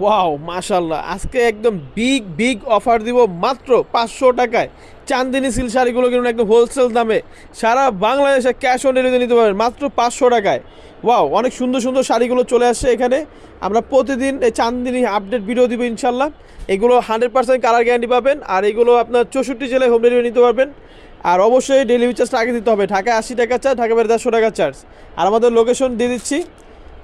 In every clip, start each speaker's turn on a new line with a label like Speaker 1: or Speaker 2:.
Speaker 1: Wow মাশাল্লাহ আজকে একদম বিগ বিগ অফার দিব মাত্র পাঁচশো টাকায়। চান্দিনী সিল শাড়িগুলো কিনুন একদম হোলসেল দামে। সারা বাংলাদেশে ক্যাশ অন ডেলিভারি নিতে পারবেন মাত্র পাঁচশো টাকায়। ওয়াও অনেক সুন্দর সুন্দর শাড়িগুলো চলে আসছে এখানে। আমরা প্রতিদিন এই চান্দিনী আপডেট ভিডিও দিব ইনশাল্লাহ এগুলো হান্ড্রেড পার্সেন্ট কালার গ্যারান্টি পাবেন আর এগুলো আপনার চৌষট্টি জেলায় হোম ডেলিভারি নিতে পারবেন। আর অবশ্যই ডেলিভারি চার্জটা আগে দিতে হবে। ঢাকায় আশি টাকা চার্জ ঢাকা বাইরে দেড়শো টাকা চার্জ আর আমাদের লোকেশন দিয়ে দিচ্ছি।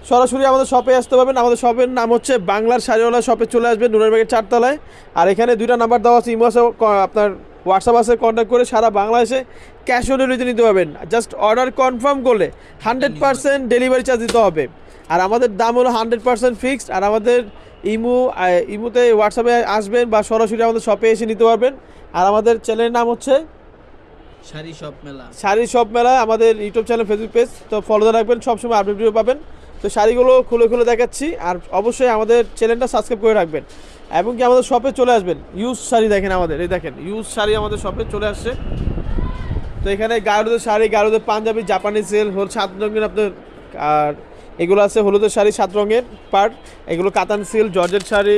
Speaker 1: সরাসরি আমাদের শপে আসতে পারবেন। আমাদের শপের নাম হচ্ছে বাংলার শাড়িওয়ালা শপে চলে আসবেন নুরেরবাগের চারতলায়। আর এখানে দুইটা নাম্বার দেওয়া আছে ইমো আছে আপনার হোয়াটসঅ্যাপ আছে কন্ট্যাক্ট করে সারা বাংলাদেশে ক্যাশ অন ডেলিভারিতে নিতে পারবেন। জাস্ট অর্ডার কনফার্ম করলে হান্ড্রেড পার্সেন্ট ডেলিভারি চার্জ দিতে হবে। আর আমাদের দাম হলো হান্ড্রেড পার্সেন্ট ফিক্সড আর আমাদের ইমো ইমোতে হোয়াটসঅ্যাপে আসবেন বা সরাসরি আমাদের শপে এসে নিতে পারবেন। আর আমাদের চ্যানেলের নাম হচ্ছে
Speaker 2: শাড়ি সব মেলা।
Speaker 1: শাড়ি সব মেলা আমাদের ইউটিউব চ্যানেল ফেসবুক পেজ তো ফলো দিয়ে রাখবেন সবসময় আপডেট ভিডিও পাবেন। তো শাড়িগুলো খুলে খুলে দেখাচ্ছি আর অবশ্যই আমাদের চ্যানেলটা সাবস্ক্রাইব করে রাখবেন। এবং কি আমাদের শপে চলে আসবেন। ইউজ শাড়ি দেখেন আমাদের, এই দেখেন ইউজ শাড়ি আমাদের শপে চলে আসছে। তো এখানে গারুদের শাড়ি, গারুদের পাঞ্জাবি জাপানি সেল হল সাত রঙের আপনার, আর এগুলো আছে হলুদের শাড়ি, সাত রঙের পার্ট এগুলো কাতান সিল জর্জের শাড়ি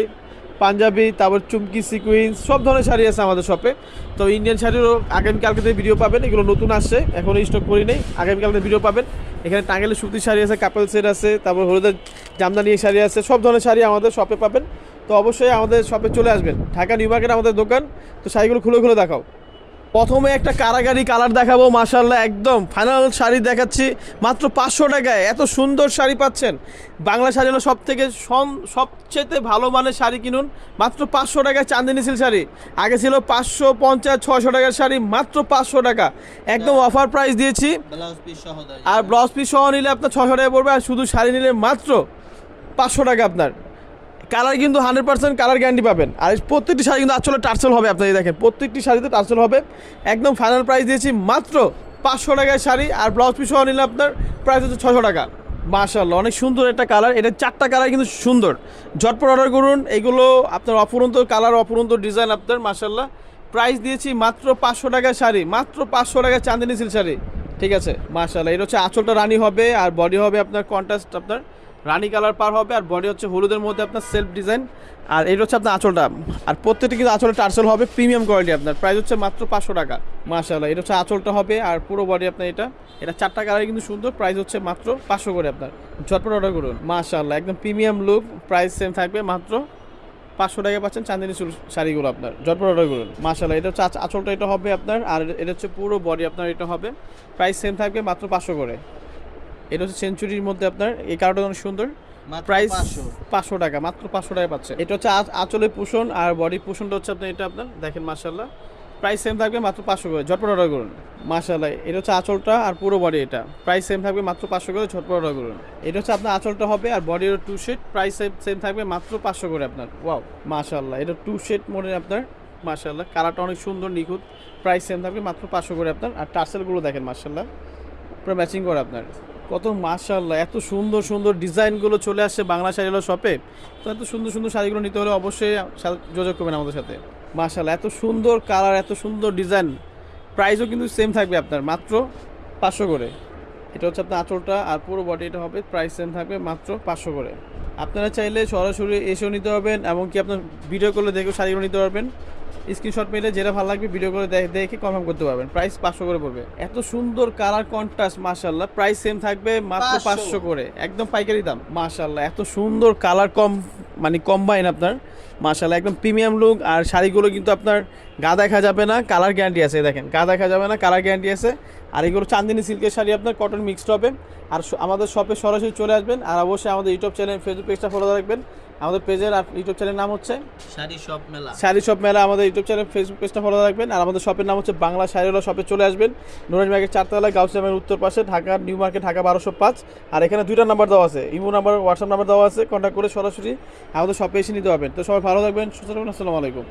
Speaker 1: পাঞ্জাবি, তারপর চুমকি, সিকুইন্স, সব ধরনের শাড়ি আছে আমাদের শপে তো ইন্ডিয়ান শাড়িরও আগামীকালকে থেকে ভিডিও পাবেন, এগুলো নতুন আসছে এখনও স্টক করি নেই, আগামীকালকে ভিডিও পাবেন। এখানে টাঙ্গেলের সুতির শাড়ি আছে কাপেল সেট আছে, তারপর হলুদের জামদানি শাড়ি আছে, সব ধরনের শাড়ি আমাদের শপে পাবেন। তো অবশ্যই আমাদের শপে চলে আসবেন। ঢাকা নিউ মার্কেট আমাদের দোকান। তো শাড়িগুলো খুলে খুলে দেখাও। প্রথমে একটা কারাগারি কালার দেখাবো মাশাল্লাহ একদম ফাইনাল শাড়ি দেখাচ্ছি মাত্র পাঁচশো টাকায় এত সুন্দর শাড়ি পাচ্ছেন। বাংলা শাড়ি হলো সব থেকে সম সবচেয়ে ভালো মানের শাড়ি কিনুন মাত্র পাঁচশো টাকায় চান্দিনী সিল শাড়ি। আগে ছিল পাঁচশো পঞ্চাশ ছশো টাকার শাড়ি মাত্র পাঁচশো টাকা। একদম অফার প্রাইস দিয়েছি। আর ব্লাউজ পিস সহ নিলে আপনার ছশো টাকা পড়বে আর শুধু শাড়ি নিলে মাত্র পাঁচশো টাকা আপনার। কালার কিন্তু হান্ড্রেড পার্সেন্ট কালার গ্যারান্টি পাবেন। আর প্রত্যেকটি শাড়ি কিন্তু আসলে টার্সেল হবে আপনার দেখেন, প্রত্যেকটি শাড়িতে টার্সেল হবে। একদম ফাইনাল প্রাইস দিয়েছি মাত্র পাঁচশো টাকায় শাড়ি, আর ব্লাউজ পিস নিলে আপনার প্রাইস হচ্ছে ছশো টাকা। মাশাল্লাহ অনেক সুন্দর একটা কালার এটা চারটা কালার কিন্তু সুন্দর। ঝটপট অর্ডার করুন, এগুলো আপনার অপুরন্ত কালার অপুরন্ত ডিজাইন আপনার মাশাল্লাহ প্রাইস দিয়েছি মাত্র পাঁচশো টাকায় শাড়ি, মাত্র পাঁচশো টাকায় চাঁদিনী সিল শাড়ি। ঠিক আছে? মাশাল্লাহ এটা হচ্ছে আঁচলটা রানি হবে, আর বডি হবে আপনার কন্ট্রাস্ট আপনার রানি কালার পার হবে আর বডি হচ্ছে হলুদের মধ্যে আপনার সেলফ ডিজাইন আর এটা হচ্ছে আপনার আঁচলটা। আর প্রত্যেকটি কিন্তু আঁচলে টার্সেল হবে প্রিমিয়াম কোয়ালিটি আপনার। প্রাইস হচ্ছে মাত্র পাঁচশো টাকা। মাশাল্লাহ এটা হচ্ছে আঁচলটা হবে আর পুরো বডি আপনার এটা। এটা চারটা কালার কিন্তু সুন্দর প্রাইস হচ্ছে মাত্র পাঁচশো করে আপনার। ঝটপট অর্ডার করুন। মাশাল্লাহ একদম প্রিমিয়াম লুক প্রাইস সেম থাকবে মাত্র পাঁচশো টাকা পাচ্ছেন চাঁদিনী শাড়িগুলো আপনার। ঝটপট অর্ডার করুন। মাশাল্লাহ এটা হচ্ছে আঁচলটা এটা হবে আপনার আর এটা হচ্ছে পুরো বডি আপনার এটা হবে। প্রাইস সেম থাকবে মাত্র পাঁচশো করে। এটা হচ্ছে সেঞ্চুরির মধ্যে আপনার এই কালারটা অনেক সুন্দর। প্রাইস পাঁচশো। টাকা মাত্র পাঁচশো টাকা পাচ্ছে। এটা হচ্ছে আঁচ- আঁচলের পোষণ আর বডি পোষণটা হচ্ছে আপনার এটা আপনার দেখেন মাশাল্লাহ প্রাইস সেম থাকবে মাত্র পাঁচশো করে ঝটপট অর্ডার করুন। মাশাল্লাহ এটা হচ্ছে আঁচলটা আর পুরো বডি এটা। প্রাইস সেম থাকবে মাত্র পাঁচশো করে ঝটপট অর্ডার করুন। এটা হচ্ছে আপনার আঁচলটা হবে আর বডির two shade price same same থাকবে মাত্র পাঁচশো করে আপনার। ওয়াও মাশাল্লাহ এটা টু শেড মডেল আপনার মাশাল্লাহ কালারটা অনেক সুন্দর নিখুঁত। প্রাইস সেম থাকবে মাত্র পাঁচশো করে আপনার। আর টার্সেলগুলো দেখেন মাশাল্লাহ পুরো ম্যাচিং করে আপনার। কত মাশাল্লাহ এত সুন্দর সুন্দর ডিজাইনগুলো চলে আসছে বাংলা শাড়িগুলো শপে তো এত সুন্দর সুন্দর শাড়িগুলো নিতে হলে অবশ্যই যোগাযোগ করবেন আমাদের সাথে। মাশাল্লাহ এত সুন্দর কালার, এত সুন্দর ডিজাইন। প্রাইসও কিন্তু সেম থাকবে আপনার, মাত্র পাঁচশো করে। এটা হচ্ছে আপনার আঁচলটা আর পুরো বডি এটা হবে প্রাইস সেম থাকবে মাত্র পাঁচশো করে। আপনারা চাইলে সরাসরি এসেও নিতে পারবেন এমনকি আপনার ভিডিও করলে দেখেও শাড়িগুলো নিতে পারবেন। স্ক্রিনশট মেলে যেটা ভালো লাগবে ভিডিও করে দেখে দেখে কনফার্ম করতে পারবেন। প্রাইস পাঁচশো করে পড়বে। এত সুন্দর কালার কন্ট্রাস্ট মাশাল্লাহ প্রাইস সেম থাকবে মাত্র পাঁচশো। করে। একদম পাইকারি দাম মাশাল্লাহ এত সুন্দর কালার কম মানে কম্বাইন আপনার। মাশাল্লাহ একদম প্রিমিয়াম লুক আর শাড়িগুলো কিন্তু আপনার গা দেখা যাবে না কালার গ্যারান্টি আছে দেখেন। গা দেখা যাবে না কালার গ্যারান্টি আছে। আর এগুলো চান্দিনী সিল্কের শাড়ি আপনার কটন মিক্সড হবে। আর আমাদের শপে সরাসরি চলে আসবেন। আর অবশ্যই আমাদের ইউটিউব চ্যানেল ফেসবুক পেজটা ফলো রাখবেন। আমাদের পেজের আর ইউটিউব চ্যানেলের নাম হচ্ছে
Speaker 2: শাড়ি শপ মেলা।
Speaker 1: শাড়ি শপ মেলা। আমাদের ইউটিউব চ্যানেল ফেসবুক পেজটা ফলো রাখবেন। আর আমাদের শপের নাম হচ্ছে বাংলা শাড়িওয়ালা শপে চলে আসবেন। নুরাজ ব্যাগের চারতলায় গাউসিয়ামের উত্তর পাশে ঢাকার নিউ মার্কেট ঢাকা বারোশো পাঁচ। আর এখানে দুইটা নাম্বার দেওয়া আছে। ইমো নাম্বার হোয়াটসঅ্যাপ নাম্বার দেওয়া আছে। কন্ট্যাক্ট করে সরাসরি আমাদের শপে এসে নিতে পারবেন। তো সবাই ভালো থাকবেন সুস্থ থাকবেন। আসসালামু আলাইকুম।